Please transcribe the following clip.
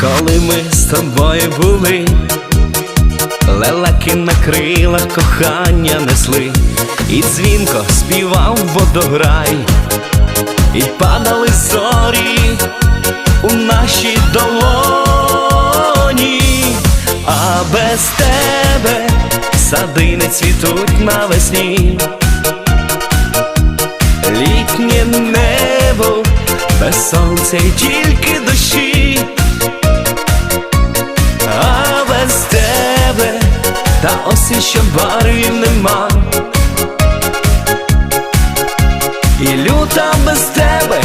тобою були, лелеки на крилах кохання несли, і дзвінко співав водограй, і падали зорі у наші долоні, а без тебе сади не цвітуть навесні. Літнє небо без сонця й тільки дощі, та осінь, що барів нема. І люта без тебе.